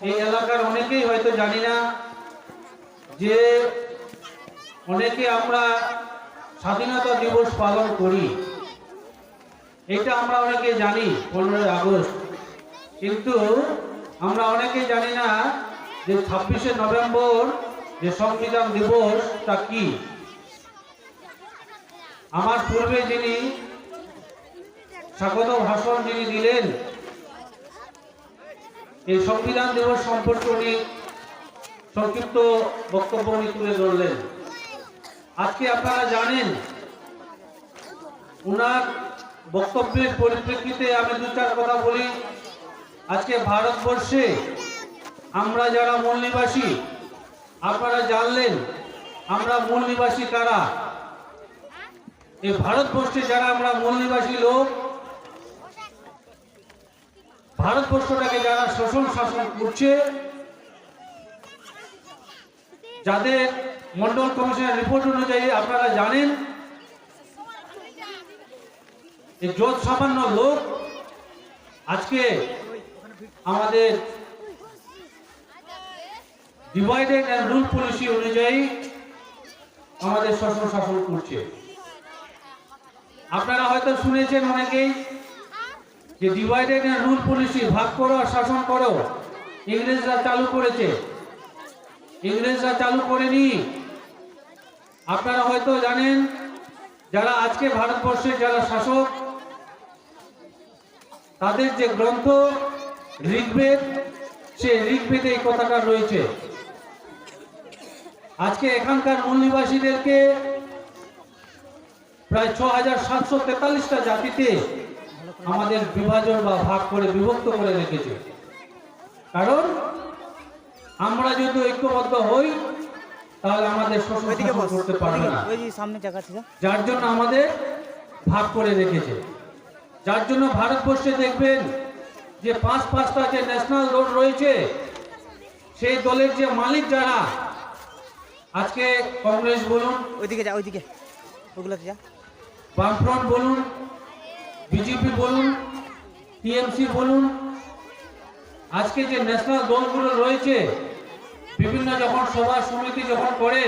এই এলাকার অনেকেই হয়তো জানি না যে অনেকে আমরা স্বাধীনতা দিবস পালন করি। এটা আমরা অনেকে জানি পনেরোই আগস্ট। কিন্তু আমরা অনেকে জানি না যে ছাব্বিশে নভেম্বর যে সংবিধান দিবস তা কি। আমার পূর্বে যিনি স্বাগত ভাষণ যিনি দিলেন এই সংবিধান দিবস সম্পর্কে উনি সংক্ষিপ্ত বক্তব্য উনি তুলে ধরলেন। আজকে আপনারা জানেন, উনার বক্তব্যের পরিপ্রেক্ষিতে আমি দু চার কথা বলি। আজকে ভারতবর্ষে আমরা যারা মূল নিবাসী, আপনারা জানলেন আমরা মূল নিবাসী কারা? এই ভারতবর্ষে যারা আমরা মূল নিবাসী লোক ভারতবর্ষটাকে যারা শোষণ শাসন করছে, যাদের মন্ডল কমিশনের রিপোর্ট অনুযায়ী আপনারা জানেন যত সামান্য লোক আজকে আমাদের ডিভাইডেড অ্যান্ড রুল পলিসি অনুযায়ী আমাদের শাসন শাসন করছে। আপনারা হয়তো শুনেছেন অনেকেই যে ডিভাইডেড অ্যান্ড রুল পলিসি ভাগ করো আর শাসন করো। ইংরেজরা চালু করেছে। ইংরেজরা চালু করেনি। আপনারা হয়তো জানেন, যারা আজকে ভারতবর্ষের যারা শাসক, তাদের যে গ্রন্থ, ঋগ্বেদ, সে ঋগ্বেদে এই কথাটা রয়েছে। আজকে এখানকার মূল নিবাসীদেরকে প্রায় ছ হাজার সাতশো তেতাল্লিশটা জাতিতে আমাদের বিভাজন বা ভাগ করে বিভক্ত করে রেখেছে। কারণ আমরা যদি ঐক্যবদ্ধ হই তাহলে আমাদের শোষণ করতে পারবে না। যার জন্য আমাদের ভাগ করে রেখেছে। যার জন্য ভারতবর্ষে দেখবেন যে পাঁচ পাঁচটা যে ন্যাশনাল রোড রয়েছে সেই দলের যে মালিক যারা আজকে কংগ্রেস বলুন ওইদিকে যা ওইদিকে। ওগুলোতে যা। বামফ্রন্ট বলুন বিজেপি বলুন, টিএমসি বলুন, আজকে যে ন্যাশনাল দলগুলো রয়েছে, বিভিন্ন যখন সভা সমিতি যখন করে,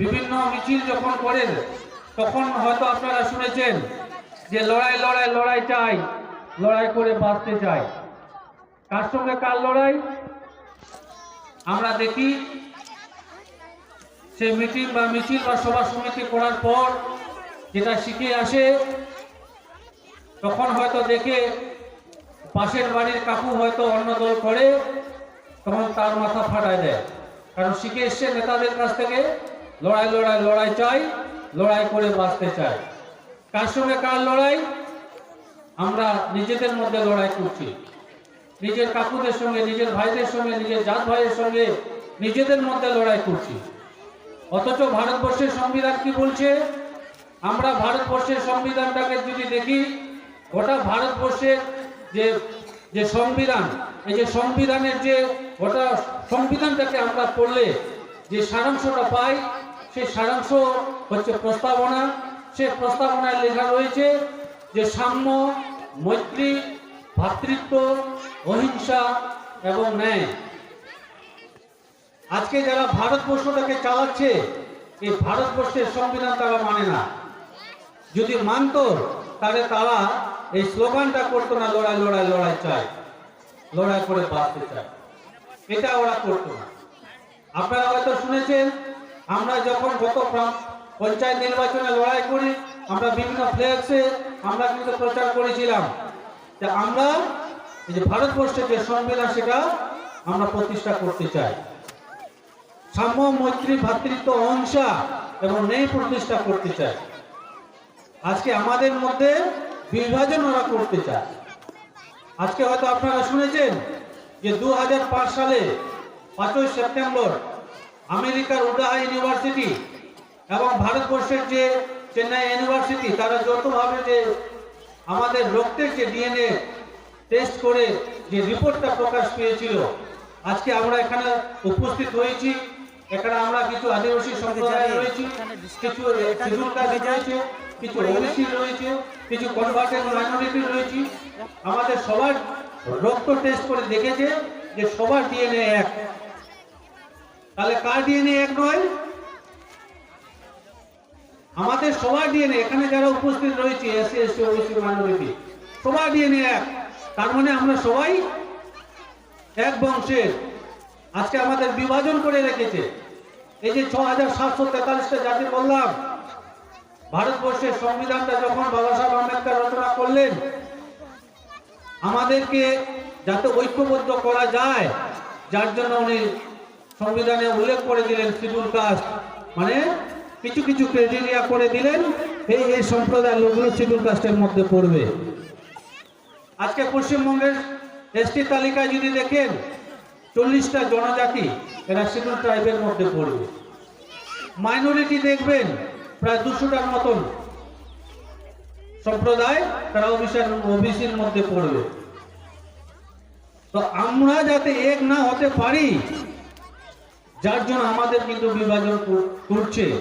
বিভিন্ন মিছিল যখন করেন তখন হয়তো আপনারা শুনেছেন যে লড়াই লড়াই লড়াই চাই, লড়াই করে বাঁচতে চাই। কার সঙ্গে কার লড়াই? আমরা দেখি, সে মিটিং বা মিছিল বা সভা সমিতি করার পর যেটা শিখে আসে তখন হয়তো দেখে পাশের বাড়ির কাকু হয়তো অন্য দল করে, তখন তার মাথা ফাটায় দেয়। কারণ শিখে এসছে নেতাদের কাছ থেকে, লড়াই লড়াই লড়াই চাই, লড়াই করে বাঁচতে চাই। কার সঙ্গে কার লড়াই? আমরা নিজেদের মধ্যে লড়াই করছি। নিজের কাকুদের সঙ্গে, নিজের ভাইদের সঙ্গে, নিজের জাত ভাইয়ের সঙ্গে নিজেদের মধ্যে লড়াই করছি। অথচ ভারতবর্ষের সংবিধান কি বলছে? আমরা ভারতবর্ষের সংবিধানটাকে যদি দেখি গোটা ভারতবর্ষের যে যে সংবিধান, এই যে সংবিধানের যে গোটা সংবিধানটাকে আমরা পড়লে যে সারাংশটা পাই, সেই সারাংশ হচ্ছে প্রস্তাবনা। সে প্রস্তাবনায় লেখা রয়েছে যে সাম্য, মৈত্রী, ভাতৃত্ব, অহিংসা এবং ন্যায়। আজকে যারা ভারতবর্ষটাকে চালাচ্ছে, এই ভারতবর্ষের সংবিধান তারা মানে না। যদি মানত, তাহলে তারা এই স্লোগানটা করতো না, লড়াই লড়াই লড়াই চাই লড়াই করে বাঁচতে চায়। এটা ওরা করতো না। আপনারা হয়তো শুনেছেন, আমরা যখন গত পঞ্চায়েত নির্বাচনে লড়াই করি, আমরা বিভিন্ন ফ্লেক্সে আমরা কিন্তু প্রচার করেছিলাম। যে আমরা এই যে ভারতবর্ষের যে সংবিধান, সেটা আমরা প্রতিষ্ঠা করতে চাই। সাম্য, মৈত্রী, ভাতৃত্ব, অহিংসা এবং নেই প্রতিষ্ঠা করতে চাই। আজকে আমাদের মধ্যে বিভাজন ওরা করতে চায়। আজকে হয়তো আপনারা শুনেছেন যে দুহাজার পাঁচ সালে পাঁচই সেপ্টেম্বর আমেরিকার উডাহা ইউনিভার্সিটি এবং ভারতবর্ষের যে চেন্নাই ইউনিভার্সিটি তারা যৌথভাবে যে আমাদের রক্তের যে ডিএনএ টেস্ট করে যে রিপোর্টটা প্রকাশ পেয়েছিল আজকে আমরা এখানে উপস্থিত হয়েছি। এখানে আমরা কিছু আদিবাসী সম্প্রদায় রয়েছি কিছু রয়েছে। কিছু ওবিসি রয়েছে, কিছু কনভার্টেড মাইনরিটি রয়েছে। আমাদের সবার রক্ত টেস্ট করে দেখেছে যে সবার ডিএনএ এক। তাহলে কার ডিএনএ এক নয়? আমাদের সবার ডিএনএ এখানে যারা উপস্থিত রয়েছে, এসসি, এসটি, ওবিসি, মাইনরিটি, সবার ডিএনএ এক। তার মানে আমরা সবাই এক বংশের। আজকে আমাদের বিভাজন করে রেখেছে। এই যে ছ হাজার সাতশো তেতাল্লিশটা জাতি বললাম ভারতবর্ষের সংবিধানটা যখন বাবা সাহেব আম্বেদকর রচনা করলেন, আমাদেরকে যাতে ঐক্যবদ্ধ করা যায়, যার জন্য উনি সংবিধানে উল্লেখ করে দিলেন শিডিউল কাস্ট মানে কিছু কিছু ক্রাইটেরিয়া করে দিলেন, এই এই সম্প্রদায়ের লোকগুলো শিডিউল কাস্টের মধ্যে পড়বে। আজকে পশ্চিমবঙ্গের এসটি তালিকায় যদি দেখেন, চল্লিশটা জনজাতি এরা শিডিউল ট্রাইবের মধ্যে পড়বে। মাইনরিটি দেখবেন প্রায় দুশোটার মতন সম্প্রদায় তারা ওবিসির ওবিসির মধ্যে পড়বে। তো আমরা যাতে এক না হতে পারি, যার জন্য আমাদের কিন্তু বিভাজন কর- করছে।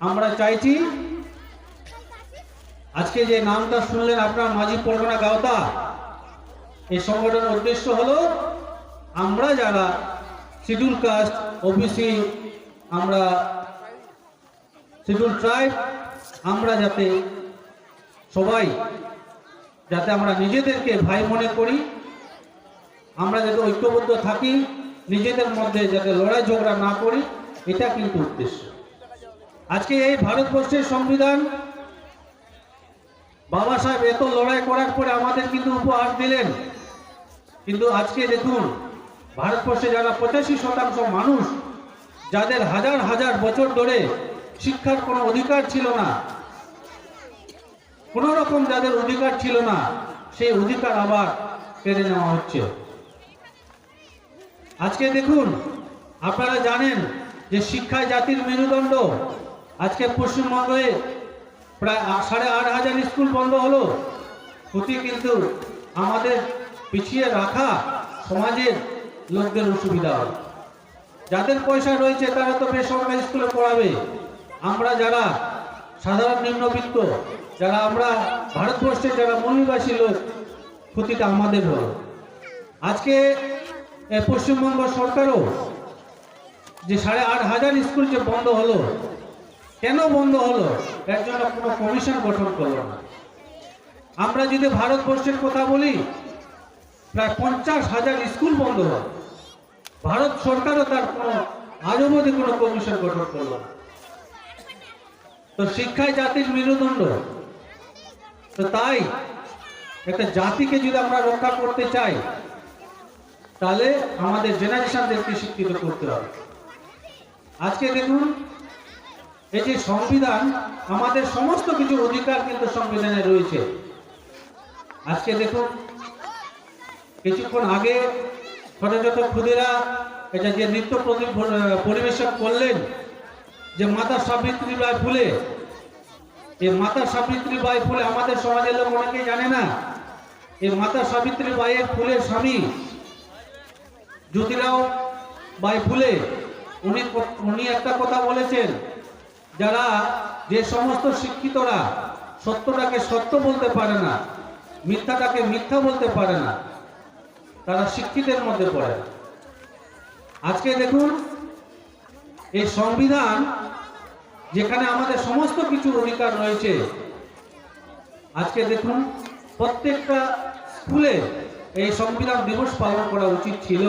আমরা চাইছি, আজকে যে নামটা শুনলেন আপনার, মাঝি পরগনা গাওতা, এই সংগঠনের উদ্দেশ্য হলো, আমরা যারা শিডিউল কাস্ট, ওবিসি, আমরা শিডিউল ট্রাইব, আমরা যাতে সবাই যাতে আমরা নিজেদেরকে ভাই মনে করি, আমরা যাতে ঐক্যবদ্ধ থাকি, নিজেদের মধ্যে যাতে লড়াই ঝগড়া না করি, এটা কিন্তু উদ্দেশ্য। আজকে এই ভারতবর্ষের সংবিধান, বাবা সাহেব এত লড়াই করার পরে আমাদের কিন্তু উপহার দিলেন। কিন্তু আজকে দেখুন, ভারতবর্ষে যারা পঁচাশি শতাংশ মানুষ, যাদের হাজার হাজার বছর ধরে শিক্ষার কোনো অধিকার ছিল না। কোন রকম যাদের অধিকার ছিল না, সেই অধিকার আবার কেড়ে নেওয়া হচ্ছে। আজকে দেখুন, আপনারা জানেন যে শিক্ষায় জাতির মেরুদণ্ড আজকে পশ্চিমবঙ্গে প্রায় সাড়ে আট হাজার স্কুল বন্ধ হলো। ক্ষতি কিন্তু আমাদের পিছিয়ে রাখা সমাজের লোকদের অসুবিধা। যাদের পয়সা রয়েছে, তারা তো বেসরকারি স্কুলে পড়াবে। আমরা যারা সাধারণ নিম্নবিত্ত, যারা আমরা ভারতবর্ষের যারা মূলনিবাসী লোক, ক্ষতিটা আমাদের হলো। আজকে পশ্চিমবঙ্গ সরকারও যে সাড়ে আট হাজার স্কুল যে বন্ধ হলো, কেন বন্ধ হলো, এর জন্য কোনো কমিশন গঠন করল না। আমরা যদি ভারতবর্ষের কথা বলি, প্রায় পঞ্চাশ হাজার স্কুল বন্ধ হয় ভারত সরকারও তার কোনো আজ অবধি কোনো কমিশন গঠন করল না। তো শিক্ষায় জাতির মেরুদণ্ড। তো তাই একটা জাতিকে যদি আমরা রক্ষা করতে চাই, তাহলে আমাদের জেনারেশনদেরকে শিক্ষিত করতে হবে। আজকে দেখুন, এই যে সংবিধান, আমাদের সমস্ত কিছু অধিকার কিন্তু সংবিধানে রয়েছে। আজকে দেখুন, কিছুক্ষণ আগে ছোট ছোট খুদেরা এটা যে নৃত্য পরিবেশন করলেন যে মাতা সাবিত্রী বাই ফুলে এই মাতা সাবিত্রী বাই ফুলে আমাদের সমাজের লোক অনেকেই জানে না এই মাতা সাবিত্রী বাইয়ের ফুলের স্বামী জ্যোতিরাও বাই ফুলে, উনি উনি একটা কথা বলেছেন, যারা যে সমস্ত শিক্ষিতরা সত্যটাকে সত্য বলতে পারে না, মিথ্যাটাকে মিথ্যা বলতে পারে না, তারা শিক্ষিতের মধ্যে পড়ে। আজকে দেখুন এই সংবিধান যেখানে আমাদের সমস্ত কিছু অধিকার রয়েছে, আজকে দেখুন প্রত্যেকটা স্কুলে এই সংবিধান দিবস পালন করা উচিত ছিল।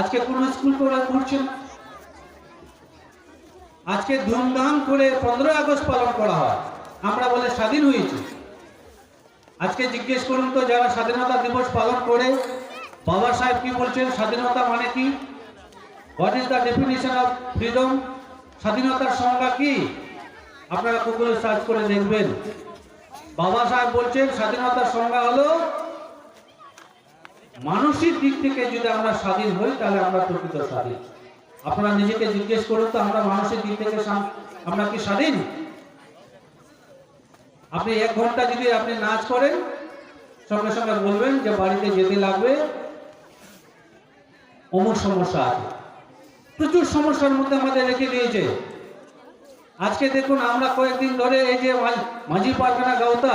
আজকে কোন স্কুল করে করছে আজকে ধুমধাম করে পনেরোই আগস্ট পালন করা হয়। আমরা বলে স্বাধীন হয়েছি। আজকে জিজ্ঞেস করুন তো, যারা স্বাধীনতা দিবস পালন করে, বাবা সাহেব কি বলছেন? স্বাধীনতা মানে কি? What is the definition of freedom স্বাধীনতার সংজ্ঞা কি? আপনারা গুগলে সার্চ করে দেখবেন। বাবা সাহেব বলছেন, স্বাধীনতার সংজ্ঞা হলো মানসিক দিক থেকে যদি আমরা স্বাধীন হই, তাহলে আমরা প্রকৃত স্বাধীন। আপনারা নিজেকে জিজ্ঞেস করুন তো, আমরা মানসিক দিক থেকে আমরা কি স্বাধীন? আপনি এক ঘণ্টা যদি আপনি নাচ করেন, সঙ্গে সঙ্গে বলবেন যে বাড়িতে যেতে লাগবে, অমুক সমস্যা আছে। প্রচুর সমস্যার মধ্যে আমাদের রেখে দিয়েছে। আজকে দেখুন আমরা কয়েকদিন ধরে এই যে মাঝি পারখানা গাওতা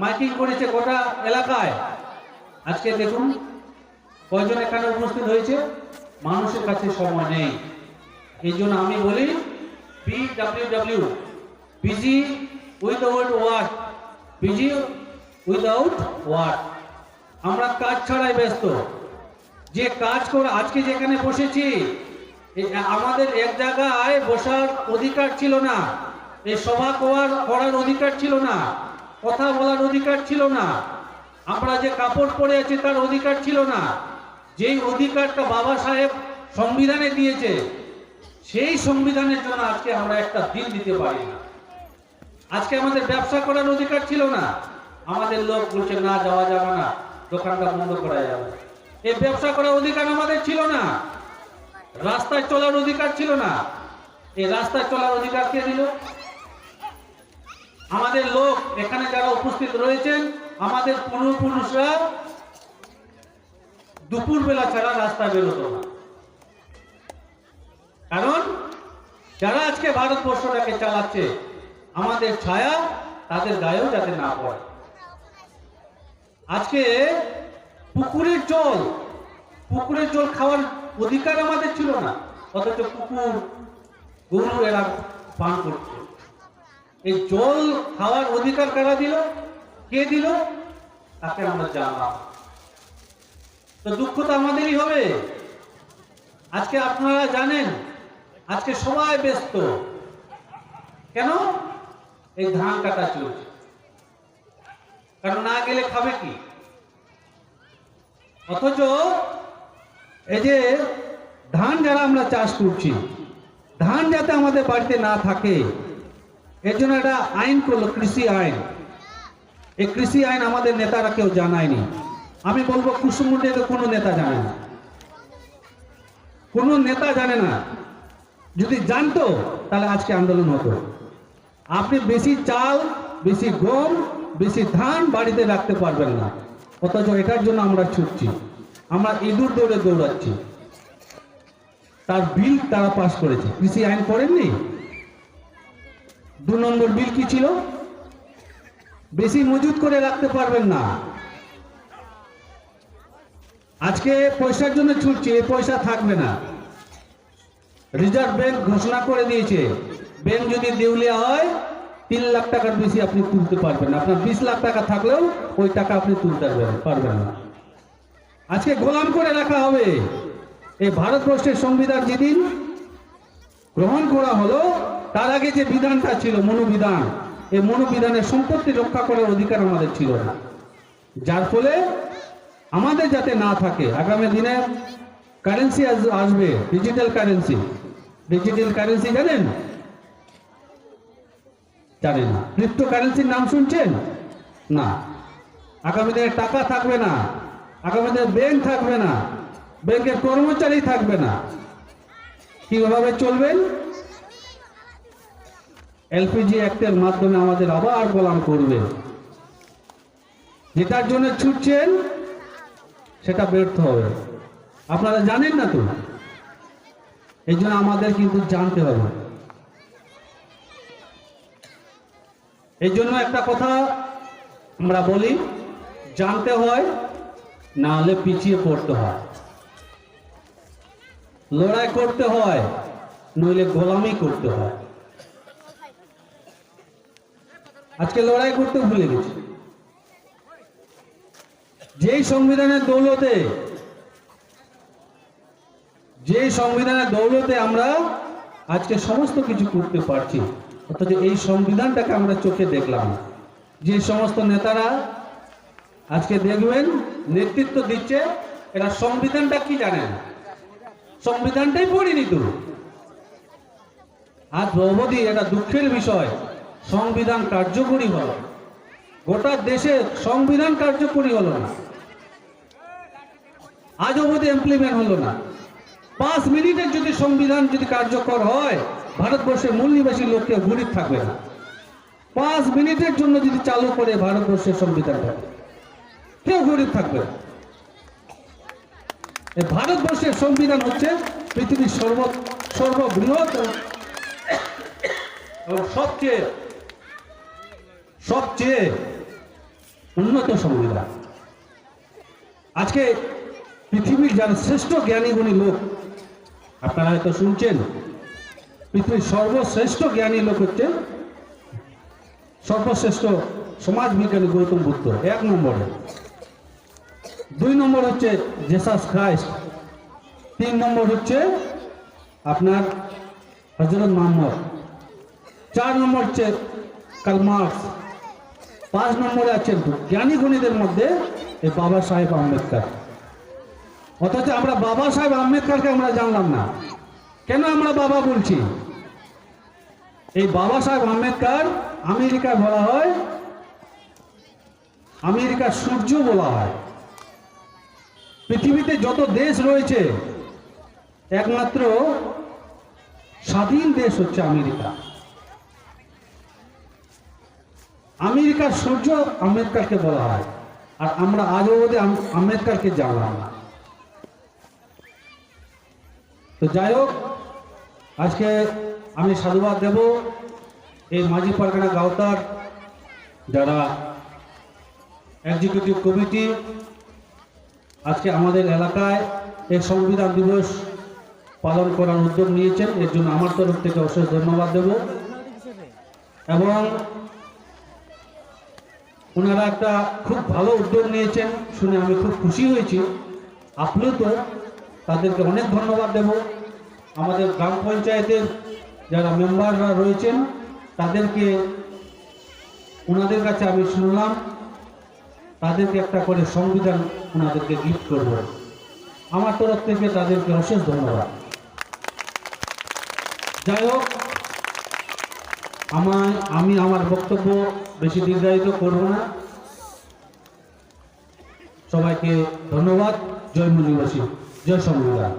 মাইকিং করেছে গোটা এলাকায়। আজকে দেখুন কয়জন এখানে উপস্থিত হয়েছে, মানুষের কাছে সময় নেই। এই জন্য আমি বলি, P W W busy without work busy without work আমরা কাজ ছাড়াই ব্যস্ত। যে কাজ করে, আজকে যেখানে বসেছি আমাদের এক জায়গায় বসার অধিকার ছিল না। এই সভা করার করার অধিকার ছিল না। কথা বলার অধিকার ছিল না। আমরা যে কাপড় পরে আছি তার অধিকার ছিল না। যেই অধিকারটা বাবা সাহেব সংবিধানে দিয়েছে, সেই সংবিধানের জন্য আজকে আমরা একটা দিন দিতে পারি না। আজকে আমাদের ব্যবসা করার অধিকার ছিল না। আমাদের লোক বলছে, না, যাওয়া যাবে না। দোকানটা বন্ধ করা যাবে এই ব্যবসা করার অধিকার আমাদের ছিল না। রাস্তায় চলার অধিকার ছিল না। এই রাস্তায় চলার অধিকার কে দিল? আমাদের লোক এখানে যারা উপস্থিত রয়েছেন, আমাদের পূর্বপুরুষরা দুপুর বেলা ছাড়া রাস্তায় বেরোতো না। কারণ যারা আজকে ভারতবর্ষটাকে চালাচ্ছে, আমাদের ছায়া তাদের গায়েও যাতে না পড়ে। আজকে পুকুরের জল পুকুরের জল খাওয়ার অধিকার আমাদের ছিল না, অথচ পুকুর গরু এরা পান করছে এই জল খাওয়ার অধিকার কারা দিল? কে দিল? তাকে আমরা জানলাম। তো দুঃখ তো আমাদেরই হবে। আজকে আপনারা জানেন, আজকে সবাই ব্যস্ত। কেন? এই ধান কাটা চলছে। কারণ না গেলে খাবে কি? অথচ এই যে ধান যারা আমরা চাষ করছি, ধান যাতে আমাদের বাড়িতে না থাকে, এর জন্য একটা আইন করল, কৃষি আইন। এই কৃষি আইন আমাদের নেতারা কেউ জানায়নি। আমি বলব কুসুমুন্ডিকে কোনো নেতা জানে না। কোনো নেতা জানে না। যদি জানতো, তাহলে আজকে আন্দোলন হতো। আপনি বেশি চাল, বেশি গম, বেশি ধান বাড়িতে রাখতে পারবেন না। অথচ এটার জন্য আমরা ছুটছি। আমরা ইঁদুর দৌড়ে দৌড়াচ্ছি। তার বিল তারা পাশ করেছে। কৃষি আইন করেননি? দু নম্বর বিল কি ছিল? বেশি মজুত করে রাখতে পারবেন না। আজকে পয়সার জন্য ছুটছি, এই পয়সা থাকবে না। রিজার্ভ ব্যাংক ঘোষণা করে দিয়েছে, ব্যাংক যদি দেউলিয়া হয়, তিন লাখ টাকার বেশি আপনি তুলতে পারবেন না। আপনার বিশ লাখ টাকা থাকলেও ওই টাকা আপনি তুলতে পারবেন পারবেন না। আজকে গোলাম করে রাখা হবে। এই ভারতবর্ষের সংবিধান যেদিন গ্রহণ করা হলো, তার আগে যে বিধানটা ছিল, মনোবিধান, এই মনোবিধানের সম্পত্তি রক্ষা করার অধিকার আমাদের ছিল না। যার ফলে আমাদের যাতে না থাকে, আগামী দিনে কারেন্সি আসবে ডিজিটাল কারেন্সি ডিজিটাল কারেন্সি জানেন? জানেন ক্রিপ্টো কারেন্সির নাম শুনছেন? না। আগামী দিনে টাকা থাকবে না। আগামী দিনে ব্যাংক থাকবে না, ব্যাংকের কর্মচারী থাকবে না। কীভাবে চলবেন এলপিজি অ্যাক্টের মাধ্যমে আমাদের আবার গোলাম করবে। যেটার জন্য ছুটছেন, সেটা ব্যর্থ হবে। আপনারা জানেন না তো? এই জন্য আমাদের কিন্তু জানতে হবে। এই জন্য একটা কথা আমরা বলি, জানতে হয় না হলে পিছিয়ে পড়তে হয়। লড়াই করতে হয়, নইলে গোলামি করতে হয়। আজকে লড়াই করতে ভুলে গেছি। যেই সংবিধানের দৌলতে যে সংবিধানের দৌলতে আমরা আজকে সমস্ত কিছু করতে পারছি, অথচ এই সংবিধানটাকে আমরা চোখে দেখলাম। যে সমস্ত নেতারা আজকে দেখবেন নেতৃত্ব দিচ্ছে, এরা সংবিধানটা কি জানেন? সংবিধানটাই পড়িনি তো। আজ অবধি এটা দুঃখের বিষয়, সংবিধান কার্যকরী হলো। গোটা দেশে সংবিধান কার্যকরী হলো না। আজ অবধি ইমপ্লিমেন্ট হলো না। পাঁচ মিনিটের যদি সংবিধান যদি কার্যকর হয়, ভারতবর্ষের মূল নিবাসী লোককে গরিব থাকবে না। পাঁচ মিনিটের জন্য যদি চালু করে ভারতবর্ষের সংবিধানটা। কেউ গরিব থাকবে। ভারতবর্ষের সংবিধান হচ্ছে পৃথিবীর সর্ব, সর্ববৃহৎ সবচেয়ে সবচেয়ে উন্নত সংবিধান। আজকে পৃথিবীর যারা শ্রেষ্ঠ জ্ঞানী গুণী লোক, আপনারা হয়তো শুনছেন, পৃথিবীর সর্বশ্রেষ্ঠ জ্ঞানী লোক হচ্ছে সর্বশ্রেষ্ঠ সমাজ বিজ্ঞানী গৌতম বুদ্ধ, এক নম্বরে। দুই নম্বর হচ্ছে জেসাস খ্রাইস্ট তিন নম্বর হচ্ছে আপনার হজরত মোহাম্মদ চার নম্বর হচ্ছে কালমার্কস পাঁচ নম্বরে আছে জ্ঞানী গুণীদের মধ্যে এই বাবা সাহেব আম্বেদকর। অথচ আমরা বাবা সাহেব আম্বেদকরকে আমরা জানলাম না। কেন আমরা বাবা বলছি? এই বাবা সাহেব আম্বেদকর আমেরিকায় বলা হয়, আমেরিকার সূর্য বলা হয়। পৃথিবীতে যত দেশ রয়েছে, একমাত্র স্বাধীন দেশ হচ্ছে আমেরিকা। আমেরিকার সূর্য আম্বেদকারকে বলা হয়, আর আমরা আজও আম- আম্বেদকরকে জানলাম না। তো যাই হোক, আজকে আমি সাধুবাদ দেব এই মাঝি পারগানা গাওতার, যারা এক্সিকিউটিভ কমিটি আজকে আমাদের এলাকায় এই সংবিধান দিবস পালন করার উদ্যোগ নিয়েছেন। এর জন্য আমার তরফ থেকে অশেষ ধন্যবাদ দেব। এবং ওনারা একটা খুব ভালো উদ্যোগ নিয়েছেন, শুনে আমি খুব খুশি হয়েছি। আপনিও তো তাদেরকে অনেক ধন্যবাদ দেব। আমাদের গ্রাম পঞ্চায়েতের যারা মেম্বাররা রয়েছেন, তাদেরকে ওনাদের কাছে আমি শুনলাম। তাদেরকে একটা করে সংবিধান ওনাদেরকে গিফট করব। আমার তরফ থেকে তাদেরকে অশেষ ধন্যবাদ। যাই হোক আমার আমি আমার বক্তব্য বেশি দীর্ঘায়িত করব না। সবাইকে ধন্যবাদ। জয় মুনিবাসী জয় সংবিধান